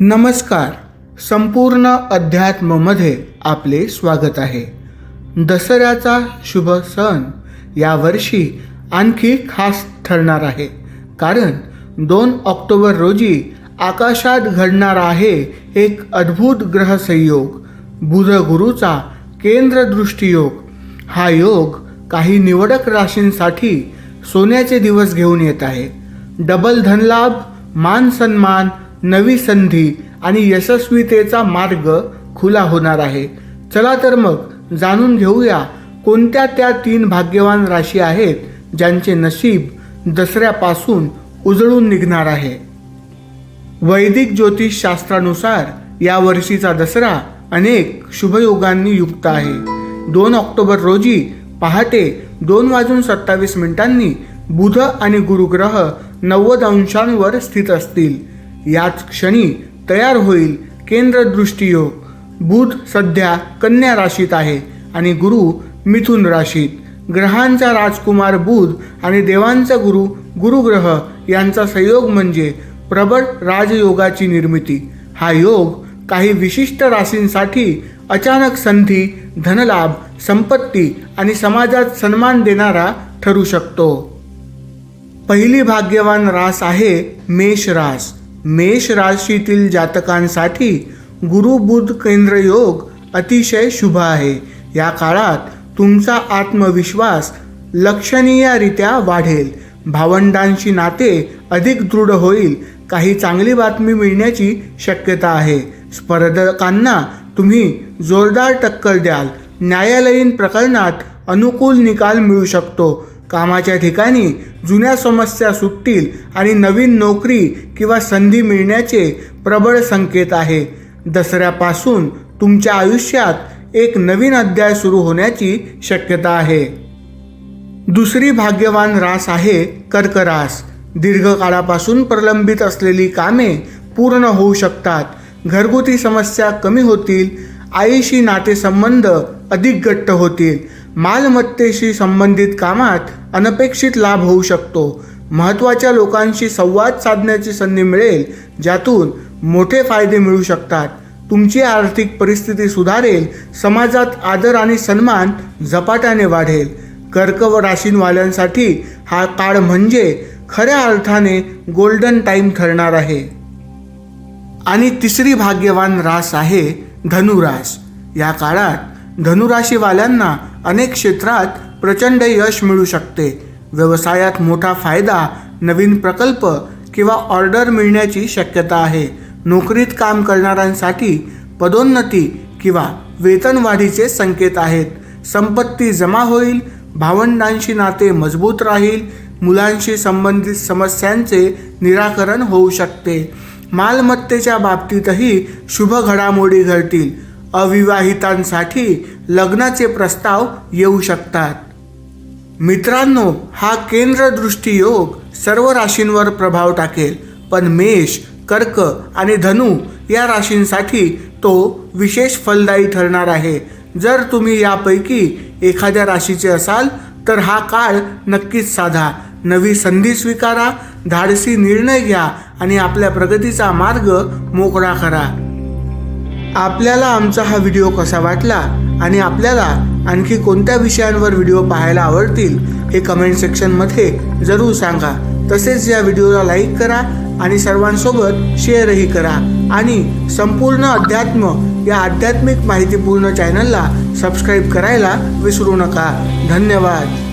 नमस्कार. संपूर्ण अध्यात्ममध्ये आपले स्वागत आहे. दसऱ्याचा शुभ सण यावर्षी आणखी खास ठरणार आहे. कारण दोन ऑक्टोबर रोजी आकाशात घडणार आहे एक अद्भुत ग्रहसंयोग बुध गुरुचा केंद्रदृष्टीयोग हा योग काही निवडक राशींसाठी सोन्याचे दिवस घेऊन येत आहे. डबल धनलाभ मान सन्मान नवी संधी आणि यशस्वीतेचा मार्ग खुला होणार आहे. चला तर मग जाणून घेऊया कोणत्या त्या तीन भाग्यवान राशी आहेत ज्यांचे नशीब दसऱ्यापासून उजळून निघणार आहे. वैदिक ज्योतिषशास्त्रानुसार या वर्षीचा दसरा अनेक शुभयोगांनी युक्त आहे. दोन ऑक्टोबर रोजी पहाटे दोन वाजून सत्तावीस मिनिटांनी बुध आणि गुरुग्रह नव्वद अंशांवर स्थित असतील. याच क्षणी तयार होईल केंद्रदृष्टीयोग बुध सध्या कन्या राशीत आहे आणि गुरु मिथुन राशीत. ग्रहांचा राजकुमार बुध आणि देवांचा गुरु गुरुग्रह यांचा संयोग म्हणजे प्रबळ राजयोगाची निर्मिती. हा योग काही विशिष्ट राशींसाठी अचानक संधी धनलाभ संपत्ती आणि समाजात सन्मान देणारा ठरू शकतो. पहिली भाग्यवान रास आहे मेष रास. मेष राशीतील जातकांसाठी गुरु बुध केंद्र योग अतिशय शुभ आहे. या काळात तुमचा आत्मविश्वास लक्षणीयरित्या वाढेल. भावंडांशी नाते अधिक दृढ होईल काही चांगली बातमी मिळण्याची शक्यता आहे. स्पर्धकांना तुम्ही जोरदार टक्कर द्याल. न्यायालयीन प्रकरणात अनुकूल निकाल मिळू शकतो. कामाच्या ठिकाणी जुन्या समस्या सुटतील आणि नवीन नोकरी किंवा संधी मिळण्याचे प्रबळ संकेत आहे. दसऱ्यापासून तुमच्या आयुष्यात एक नवीन अध्याय सुरू होण्याची शक्यता आहे. दुसरी भाग्यवान रास आहे कर्क रास दीर्घकाळापासून प्रलंबित असलेली कामे पूर्ण होऊ शकतात. घरगुती समस्या कमी होतील. आईशी नातेसंबंध अधिक घट्ट होतील. मालमत्तेशी संबंधित कामात अनपेक्षित लाभ होऊ शकतो. महत्त्वाच्या लोकांशी संवाद साधण्याची संधी मिळेल ज्यातून मोठे फायदे मिळू शकतात. तुमची आर्थिक परिस्थिती सुधारेल समाजात आदर आणि सन्मान झपाट्याने वाढेल. कर्क व राशींवाल्यांसाठी हा काळ म्हणजे खऱ्या अर्थाने गोल्डन टाईम ठरणार आहे. आणि तिसरी भाग्यवान रास आहे धनुरास. या काळात धनुराशीवाल्यांना अनेक क्षेत्रात प्रचंड यश मिळू शकते. व्यवसायात मोठा फायदा नवीन प्रकल्प किंवा ऑर्डर मिळण्याची शक्यता आहे. नोकरीत काम करणाऱ्यांसाठी पदोन्नती किंवा वेतनवाढीचे संकेत आहेत. संपत्ती जमा होईल भावंडांशी नाते मजबूत राहील मुलांशी संबंधित समस्यांचे निराकरण होऊ शकते. मालमत्तेच्या बाबतीतही शुभ घडामोडी घडतील. अविवाहितांसाठी लग्नाचे प्रस्ताव येऊ शकतात. मित्रांनो हा केंद्रदृष्टी योग सर्व राशींवर प्रभाव टाकेल पण मेष कर्क आणि धनु या राशींसाठी तो विशेष फलदायी ठरणार आहे. जर तुम्ही यापैकी एखाद्या राशीचे असाल तर हा काळ नक्कीच साधा. नवी संधी स्वीकारा धाडसी निर्णय घ्या आणि आपल्या प्रगतीचा मार्ग मोकळा करा. आपल्याला आमचा हा व्हिडिओ कसा वाटला आणि आपल्याला आणखी कोणत्या विषयांवर व्हिडिओ पाहायला आवडतील हे कमेंट सेक्शनमध्ये जरूर सांगा. तसेच या व्हिडिओला लाईक करा आणि सर्वांसोबत शेअरही करा. आणि संपूर्ण अध्यात्म या आध्यात्मिक माहितीपूर्ण चॅनलला सबस्क्राईब करायला विसरू नका. धन्यवाद.